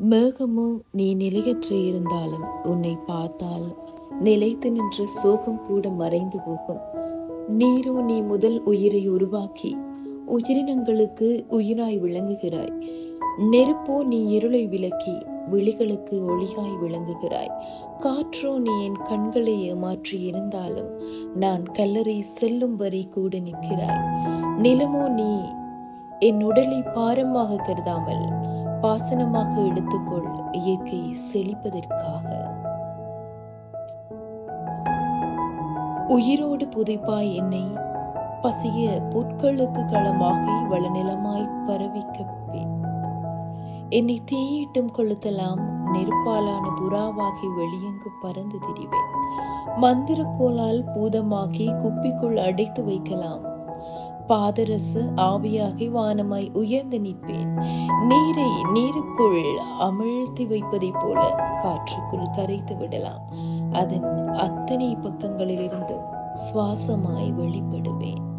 மேகமோ நீ நிலையற்று இருந்தாலும் உன்னை பார்த்தால் நிலைத்து நின்ற சோகம் கூட மறைந்து போகும். நீரோ நீ முதல் உயிரை உருவாக்கி உயிரினங்களுக்கு உயிராய் விளங்குகிறாய். நெருப்போ நீ இருளை விலக்கி விழிகளுக்கு ஒளியாய் விளங்குகிறாய். காற்றோ நீ என் கண்களை ஏமாற்றி இருந்தாலும் நான் கல்லறை செல்லும் வரை கூட நிற்கிறாய். நிலமோ நீ என் உடலை பாரமாக கருதாமல் பாசனமாக எடுத்துக்கொள் இயற்கை செழிப்பதற்காக. உயிரோடு புதைப்பாய் என்னை பசிய பொற்களுக்கு களமாகி வளநிலமாய் பரவிக்கப்பேன் என்னை தீயிட்டும் கொளுத்தலாம் நெருப்பாலான புறாவாகி வெளியெங்கு பறந்து திரிவேன். மந்திரக்கோலால் பூதமாக்கி குப்பிக்குள் அடைத்து வைக்கலாம். பாதரசு ஆவியாகி வானமாய் உயர்ந்து நிற்பேன். நீரை நீருக்குள் அமிழ்த்தி வைப்பதை போல காற்றுக்குள் கரைத்து விடலாம். அதன் அத்தனை பக்கங்களிலிருந்தும் சுவாசமாய் வெளிப்படுவேன்.